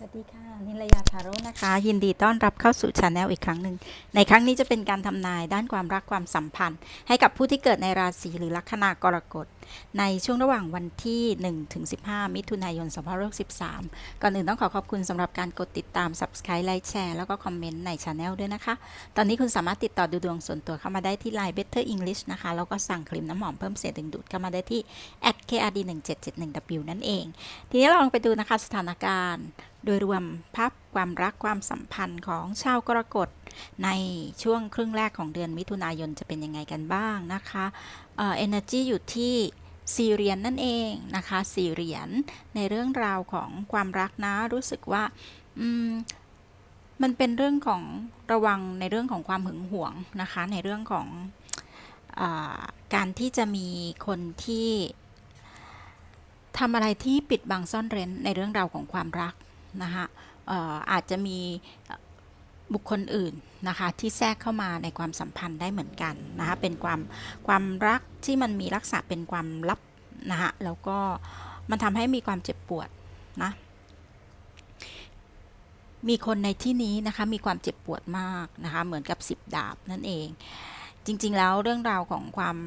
สวัสดีค่ะ นิลยาทาโร่นะคะ ยินดีต้อนรับเข้าสู่ช anel อีกครั้งหนึ่ง ในครั้งนี้จะเป็นการทำนายด้านความรักความสัมพันธ์ ให้กับผู้ที่เกิดในราศีหรือลัคนากรกฎ ในช่วงระหว่างวันที่ 1 ถึง 15 มิถุนายน 2563 ก่อนอื่นต้องขอขอบคุณสำหรับการกดติดตาม subscribe ไลค์แชร์แล้วก็คอมเมนต์ในช anel ด้วยนะคะ ตอนนี้คุณสามารถติดต่อดูดวงส่วนตัวเข้ามาได้ที่ Line Better English นะคะ แล้วก็สั่งครีมน้ำหอมเพิ่มเสียดึงดูดเข้ามาได้ที่ @krd1771w นั่นเอง ทีนี้เราลองไปดูนะคะสถานการณ์ โดยรวมภาพความรักความสัมพันธ์ของชาวกรกฎในช่วงครึ่งแรกของเดือนมิถุนายนจะเป็นยังไงกันบ้างนะคะเอ่อ energy อยู่ที่สี่เหรียญนนั่นเองนะคะสี่เหรียญในเรื่องราวของความรักนะรู้สึกว่าอืมมันเป็นเรื่องของระวังในเรื่องของความหึงหวงนะคะในเรื่องของอการที่จะมีคนที่ทำอะไรที่ปิดบังซ่อนเร้นในเรื่องราวของความรัก นะคะอาจจะมีบุคคลอื่นนะคะที่แทรกเข้ามาในความสัมพันธ์ได้เหมือนกันนะคะเป็นความความรักที่มันมีลักษณะเป็นความลับนะคะแล้วก็มันทำให้มีความเจ็บปวดนะมีคนในที่นี้นะคะมีความเจ็บปวดมากนะคะเหมือนกับสิบดาบนั่นเอง จริงๆแล้วเรื่องราวของความ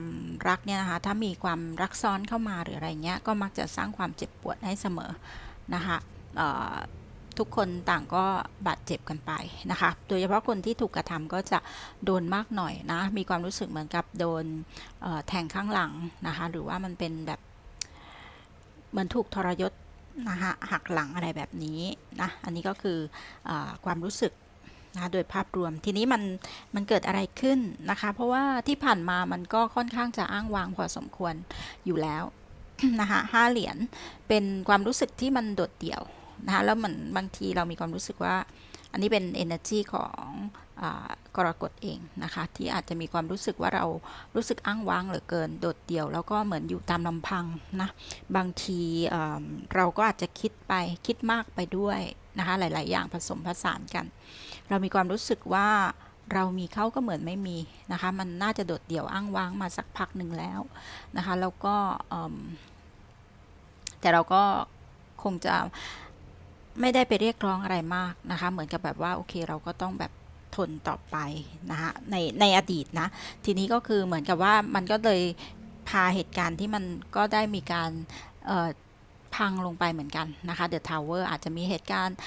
รักเนี่ยนะคะถ้ามีความรักซ้อนเข้ามาหรืออะไรเงี้ยก็มักจะสร้างความเจ็บปวดให้เสมอนะคะ ทุกคนต่างก็บาดเจ็บกันไปนะคะ โดยเฉพาะคนที่ถูกกระทำก็จะโดนมากหน่อยนะ มีความรู้สึกเหมือนกับโดนแทงข้างหลังนะคะ หรือว่ามันเป็นแบบเหมือนถูกทรยศนะคะหักหลังอะไรแบบนี้นะ อันนี้ก็คืออความรู้สึกนะโดยภาพรวมทีนี้มันมันเกิดอะไรขึ้นนะคะ เพราะว่าที่ผ่านมามันก็ค่อนข้างจะอ้างว้างพอสมควรอยู่แล้วนะคะห้าเหรียญเป็นความรู้สึกที่มันโดดเดี่ยว นะคะแล้วเหมันบางทีเรามีความรู้สึกว่า อันนี้เป็น energy ของอกรกฎเองนะคะ ที่อาจจะมีความรู้สึกว่าเรารู้สึกอ้างว้างเหลือเกินโดดเดี่ยว แล้วก็เหมือนอยู่ตามลำพังนะบางทีเราก็อาจจะคิดไปคิดมากไปด้วยนะคะหลาย ๆ อย่างผสมผสานกัน เรามีความรู้สึกว่าเรามีเขาก็เหมือนไม่มีนะคะ มันน่าจะโดดเดี่ยวอ้างว้างมาสักพักหนึ่งแล้วนะคะ แล้วก็แต่เราก็คงจะ ไม่ได้ไปเรียกร้องอะไรมากนะคะ เหมือนกับแบบว่าโอเคเราก็ต้องแบบทนต่อไปนะคะในในอดีตนะ ทีนี้ก็คือเหมือนกับว่ามันก็เลยพาเหตุการณ์ที่มันก็ได้มีการเอ่อ พังลงไปเหมือนกันนะคะเดอะทาวเวอร์อาจจะมีเหตุการณ์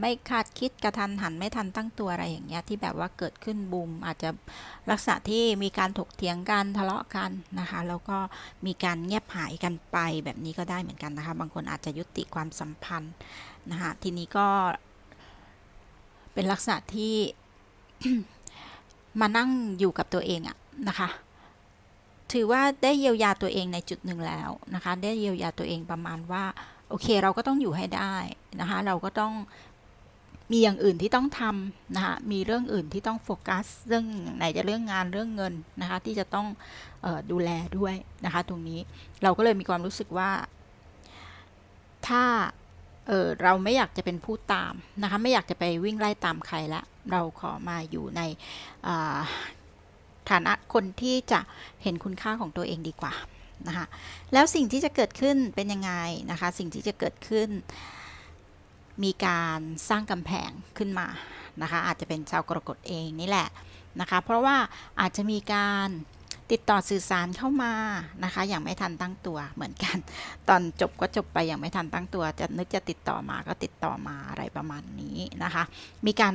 ไม่คาดคิดกระทันหันไม่ทันตั้งตัวอะไรอย่างเงี้ยที่แบบว่าเกิดขึ้นบูมอาจจะลักษณะที่มีการถกเถียงกันทะเลาะกันนะคะแล้วก็มีการเงียบหายกันไปแบบนี้ก็ได้เหมือนกันนะคะบางคนอาจจะยุติความสัมพันธ์นะคะทีนี้ก็เป็นลักษณะที่มานั่งอยู่กับตัวเองอะนะคะ ถือว่าได้เยียวยาตัวเองในจุดหนึ่งแล้วนะคะ ได้เยียวยาตัวเองประมาณว่า โอเค เราก็ต้องอยู่ให้ได้นะคะ เราก็ต้องมีอย่างอื่นที่ต้องทำนะคะ มีเรื่องอื่นที่ต้องโฟกัส เรื่องไหนจะเรื่องงานเรื่องเงินนะคะ ที่จะต้องออดูแลด้วยนะคะ ตรงนี้เราก็เลยมีความรู้สึกว่า ถ้าเออเราไม่อยากจะเป็นผู้ตามนะคะ ไม่อยากจะไปวิ่งไล่ตามใครละ เราขอมาอยู่ใน ฐานะคนที่จะเห็นคุณค่าของตัวเองดีกว่านะคะแล้วสิ่งที่จะเกิดขึ้นเป็นยังไงนะคะ สิ่งที่จะเกิดขึ้น มีการสร้างกำแพงขึ้นมานะคะ อาจจะเป็นชาวกรกฎเองนี่แหละนะคะ เพราะว่าอาจจะมีการ ติดต่อสื่อสารเข้ามานะคะ อย่างไม่ทันตั้งตัวเหมือนกัน ตอนจบก็จบไปอย่างไม่ทันตั้งตัว จะนึกจะติดต่อมาก็ติดต่อมาอะไรประมาณนี้นะคะ มีการ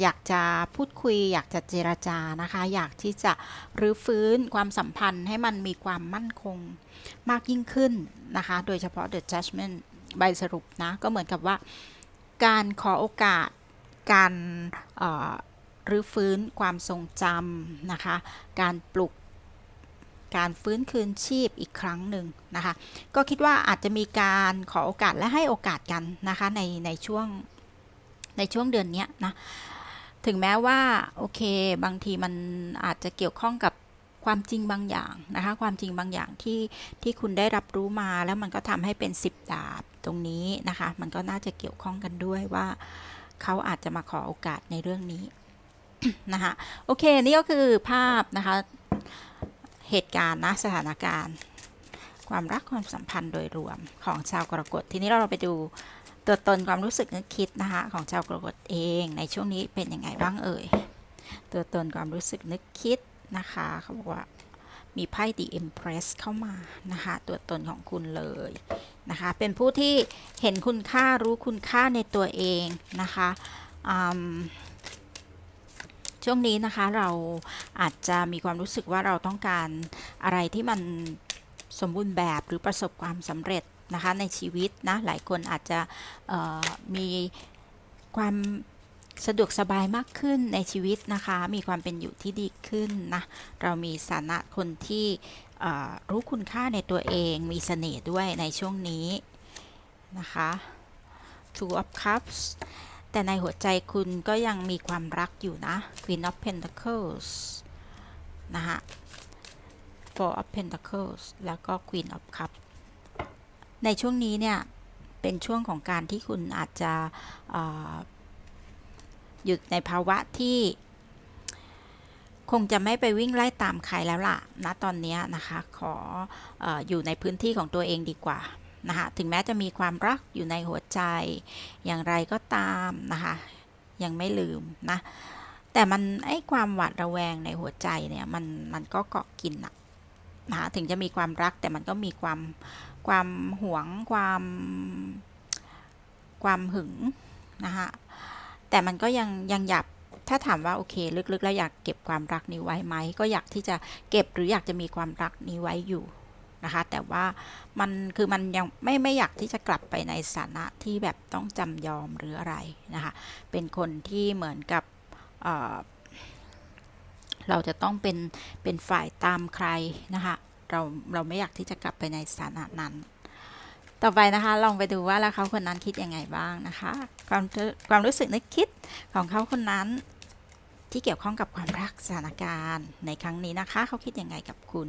อยากจะพูดคุย อยากจะเจรจานะคะ อยากที่จะรื้อฟื้นความสัมพันธ์ให้มันมีความมั่นคงมากยิ่งขึ้นนะคะ โดยเฉพาะ The Judgment ใบสรุปนะก็เหมือนกับว่าการขอโอกาสการรื้อฟื้นความทรงจำนะคะ การปลุก การฟื้นคืนชีพอีกครั้งหนึ่งนะคะ ก็คิดว่าอาจจะมีการขอโอกาสและให้โอกาสกันนะคะในในช่วงในช่วงเดือนนี้นะ ถึงแม้ว่าโอเคบางทีมันอาจจะเกี่ยวข้องกับความจริงบางอย่างนะคะ ความจริงบางอย่างที่ที่คุณได้รับรู้มาแล้วมันก็ทำให้เป็นสิบดาบตรงนี้นะคะ มันก็น่าจะเกี่ยวข้องกันด้วยว่าเขาอาจจะมาขอโอกาสในเรื่องนี้นะคะโอเค นี่ก็คือภาพนะคะ เหตุการณ์นะสถานการณ์ ความรักความสัมพันธ์โดยรวมของชาวกรกฎทีนี้เราไปดูตัวตนความรู้สึกนึกคิดนะคะของชาวกรกฎเองในช่วงนี้เป็นยังไงบ้างเอ่ยตัวตนความรู้สึกนึกคิดนะคะเขาบอกว่ามีไพ่ The Empress เข้ามานะคะตัวตนของคุณเลยนะคะเป็นผู้ที่เห็นคุณค่ารู้คุณค่าในตัวเองนะคะอืม ช่วงนี้นะคะเราอาจจะมีความรู้สึกว่าเราต้องการอะไรที่มันสมบูรณ์แบบหรือประสบความสำเร็จนะคะในชีวิตนะหลายคนอาจจะมีความสะดวกสบายมากขึ้นในชีวิตนะคะ มีความเป็นอยู่ที่ดีขึ้นนะ เรามีฐานะคนที่รู้คุณค่าในตัวเอง มีเสน่ห์ด้วยในช่วงนี้นะคะ Two of Cups แต่ในหัวใจคุณก็ยังมีความรักอยู่นะ Queen of Pentacles นะคะ Four of Pentacles แล้วก็ Queen of Cups ในช่วงนี้เนี่ย เป็นช่วงของการที่คุณอาจจะเอ่ออยู่ในภาวะที่คงจะไม่ไปวิ่งไล่ตามใครแล้วล่ะ ณ ตอนนี้นะคะ ขออออยู่ในพื้นที่ของตัวเองดีกว่า นะคะถึงแม้จะมีความรักอยู่ในหัวใจ อย่างไรก็ตามนะคะ ยังไม่ลืมนะ แต่มันไอ้ความหวาดระแวงในหัวใจเนี่ยมันมันก็เกาะกินอะนะคะถึงจะมีความรักแต่มันก็มีความความหวงความความหึงนะคะแต่มันก็ยังยังอยากถ้าถามว่าโอเค ลึกๆ แล้วอยากเก็บความรักนี้ไว้ไหมก็อยากที่จะเก็บหรืออยากจะมีความรักนี้ไว้อยู่ นะคะ แต่ว่ามันคือมันยังไม่ไม่อยากที่จะกลับไปในสถานะที่แบบต้องจำยอมหรืออะไรนะคะ เป็นคนที่เหมือนกับเเราจะต้องเป็นเป็นฝ่ายตามใครนะคะ เราเราไม่อยากที่จะกลับไปในสถานะนั้น ต่อไปนะคะ ลองไปดูว่าแล้วเขาคนนั้นคิดยังไงบ้างนะคะ ความความรู้สึกนึกคิดของเขาคนนั้นที่เกี่ยวข้องกับความรักสถานการณ์ในครั้งนี้นะคะ เขาคิดยังไงกับคุณ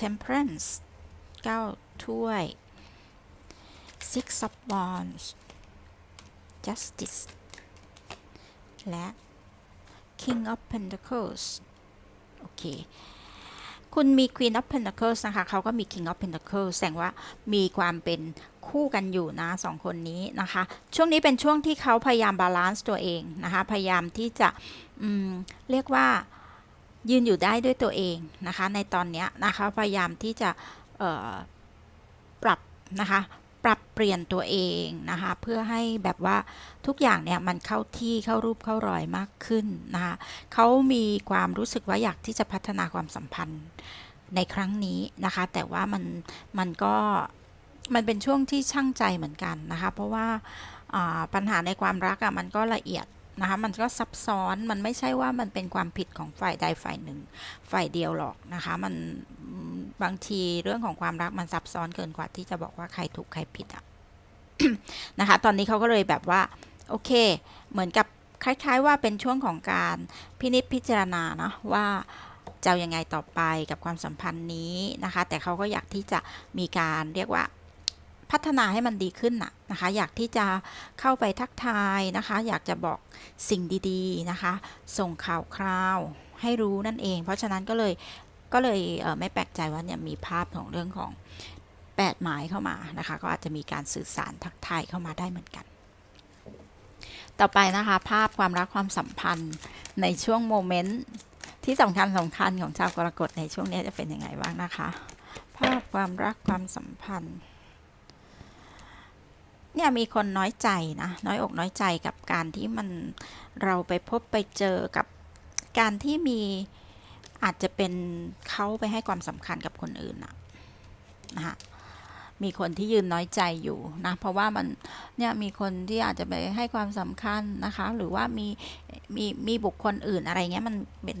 temperance 9 ถ้วย six of wands justice และ king of pentacles โอเค คุณมี Queen of Pentacles นะคะ เขาก็มี King of Pentacles แสดงว่ามีความเป็นคู่กันอยู่นะสองคนนี้นะคะ ช่วงนี้เป็นช่วงที่เขาพยายามบาลานซ์ตัวเองนะคะ พยายามที่จะเรียกว่า ยืนอยู่ได้ด้วยตัวเองนะคะ ในตอนนี้นะคะพยายามที่จะปรับนะคะปรับเปลี่ยนตัวเองนะคะเพื่อให้แบบว่าทุกอย่างเนี่ยมันเข้าที่เข้ารูปเข้ารอยมากขึ้นนะคะเขามีความรู้สึกว่าอยากที่จะพัฒนาความสัมพันธ์ในครั้งนี้นะคะ แต่ว่ามันมันก็มันเป็นช่วงที่ช่างใจเหมือนกันนะคะ เพราะว่าอ่าปัญหาในความรักอะ่ะมันก็ละเอียด นะคะมันก็ซับซ้อนมันไม่ใช่ว่ามันเป็นความผิดของฝ่ายใดฝ่ายหนึ่ง ฝ่ายเดียวหรอกนะคะมันบางทีเรื่องของความรักมันซับซ้อนเกินกว่าที่จะบอกว่าใครถูกใครผิดอะนะคะ ตอนนี้เขาก็เลยแบบว่า โอเค เหมือนกับคล้ายๆว่าเป็นช่วงของการพินิจพิจารณานะว่าจะยังไงต่อไปกับความสัมพันธ์นี้นะคะ แต่เขาก็อยากที่จะมีการเรียกว่า พัฒนาให้มันดีขึ้นน่ะนะคะ อยากที่จะเข้าไปทักทายนะคะ อยากจะบอกสิ่งดีๆนะคะ ส่งข่าวคราวให้รู้นั่นเอง เพราะฉะนั้นก็เลยก็เลยเไม่แปลกใจว่าเนี่ยมีภาพของเรื่องของแปดหมายเข้ามานะคะ ก็อาจจะมีการสื่อสารทักทายเข้ามาได้เหมือนกัน ต่อไปนะคะ ภาพความรักความสัมพันธ์ในช่วงโมเมนต์ที่สำคัญสำคัญของชาวกรกฎในช่วงนี้จะเป็นยังไงบ้างนะคะ ภาพความรักความสัมพันธ์ เนี่ยมีคนน้อยใจนะน้อยอกน้อยใจกับการที่มันเราไปพบไปเจอกับการที่มีอาจจะเป็นเขาไปให้ความสำคัญกับคนอื่นนะนะคะมีคนที่ยืนน้อยใจอยู่นะ เพราะว่ามันเนี่ยมีคนที่อาจจะไปให้ความสำคัญนะคะ หรือว่ามีมีมีบุคคลอื่นอะไรเงี้ยมันเป็น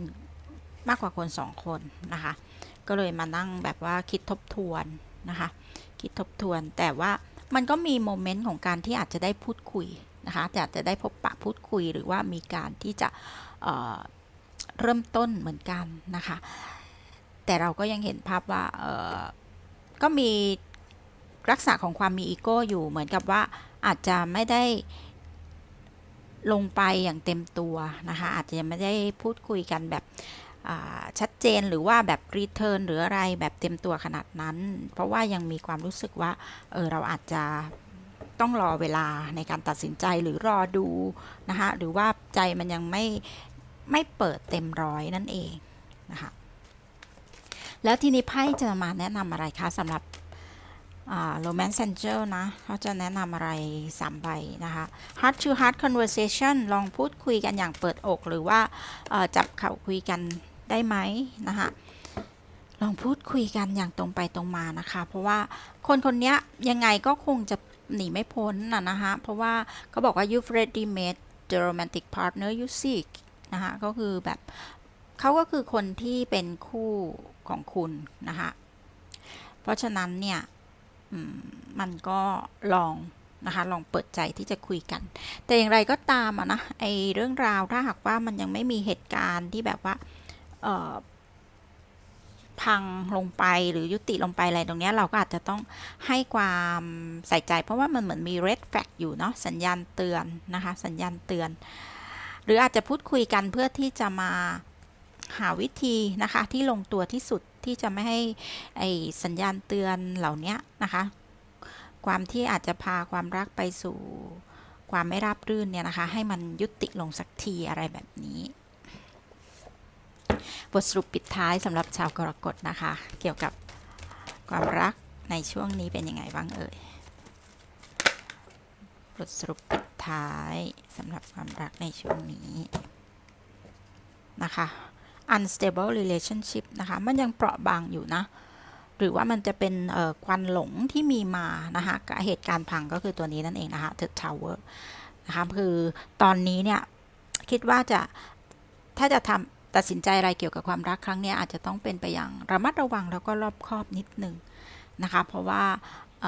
มากกว่าคนสองคนนะคะ ก็เลยมานั่งแบบว่าคิดทบทวนนะคะ คิดทบทวนแต่ว่า มันก็มีโมเมนต์ของการที่อาจจะได้พูดคุยนะคะแต่อาจจะได้พบปะพูดคุยหรือว่ามีการที่จะเเริ่มต้นเหมือนกันนะคะ แต่เราก็ยังเห็นภาพว่าก็มีลักษณะของความมีอีโก้อยู่เหมือนกับว่าอาจจะไม่ได้ลงไปอย่างเต็มตัวนะคะ อาจจะยังไม่ได้พูดคุยกันแบบชัด เจนหรือว่าแบบรีเทิร์นหรืออะไรแบบเต็มตัวขนาดนั้น เพราะว่ายังมีความรู้สึกว่า เออเราอาจจะต้องรอเวลาในการตัดสินใจหรือรอดูนะคะหรือว่าใจมันยังไม่ไม่เปิดเต็มร้อยนั่นเองนะคะแล้วทีนี้ไพ่จะมาแนะนำอะไรคะสำหรับโรแมนต์ angel นะเขาจะแนะนำอะไรสามใบนะคะ heart to heart conversation ลองพูดคุยกันอย่างเปิดอก หรือว่าจับเข่าคุยกัน ได้ไหมนะคะลองพูดคุยกันอย่างตรงไปตรงมานะคะ เพราะว่าคนคนนี้ยังไงก็คงจะหนีไม่พ้นนะนะคะเพราะว่าเขาบอกว่า you've already made the romantic partner you seek นะคะก็คือแบบเขาก็คือคนที่เป็นคู่ของคุณนะคะเพราะฉะนั้นเนี่ยมันก็ลองนะคะลองเปิดใจที่จะคุยกัน แต่อย่างไรก็ตามอะนะไอเรื่องราวถ้าหากว่ามันยังไม่มีเหตุการณ์ที่แบบว่า พังลงไปหรือยุติลงไปอะไรตรงนี้เราก็อาจจะต้องให้ความใส่ใจ เพราะว่ามันเหมือนมี red flag อยู่เนาะสัญญาณเตือนนะคะ สัญญาณเตือน หรืออาจจะพูดคุยกันเพื่อที่จะมาหาวิธีนะคะที่ลงตัวที่สุดที่จะไม่ให้ไอสัญญาณเตือนเหล่านี้นะคะ ความที่อาจจะพาความรักไปสู่ความไม่ราบรื่นเนี่ยนะคะ ให้มันยุติลงสักทีอะไรแบบนี้ บทสรุปปิดท้ายสำหรับชาวกรกฎนะคะ เกี่ยวกับความรักในช่วงนี้เป็นยังไงบ้างเอ่ยบทสรุปปิดท้ายสำหรับความรักในช่วงนี้นะคะ unstable relationship นะคะ มันยังเปราะบางอยู่นะ หรือว่ามันจะเป็นควันหลงที่มีมานะคะกับเหตุการณ์พังก็คือตัวนี้นั่นเองนะคะ The Tower นะคะ คือตอนนี้เนี่ย คิดว่าจะถ้าจะทำ ตัดสินใจอะไรเกี่ยวกับความรักครั้งนี้อาจจะต้องเป็นไปอย่างระมัดระวังแล้วก็รอบคอบนิดนึงนะคะ เพราะว่าเ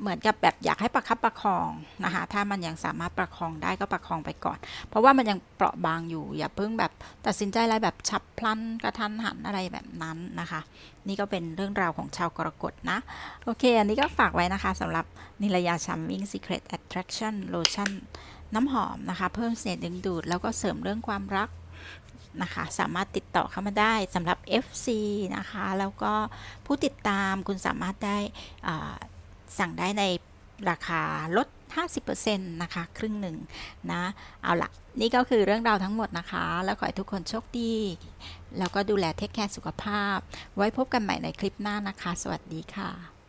เหมือนกับแบบอยากให้ประคับประคองนะคะถ้ามันยังสามารถประคองได้ก็ประคองไปก่อน เพราะว่ามันยังเปราะบางอยู่อย่าเพิ่งแบบตัดสินใจอะไรแบบฉับพลันกระทันหันอะไรแบบนั้นนะคะ นี่ก็เป็นเรื่องราวของชาวกรกฎนะ โอเค อันนี้ก็ฝากไว้นะคะสำหรับนิรยาชัมวิ่ง Secret Attraction Lotion น้ำหอมนะคะ เพิ่มเสน่ห์ดึงดูดแล้วก็เสริมเรื่องความรัก นะคะ สามารถติดต่อเข้ามาได้สำหรับ FC นะคะ แล้วก็ผู้ติดตามคุณสามารถได้สั่งได้ในราคาลด 50%นะคะ ครึ่งหนึ่งนะ เอาละนี่ก็คือเรื่องราวทั้งหมดนะคะ แล้วขอให้ทุกคนโชคดี แล้วก็ดูแลเทคแคร์สุขภาพ ไว้พบกันใหม่ในคลิปหน้านะคะ สวัสดีค่ะ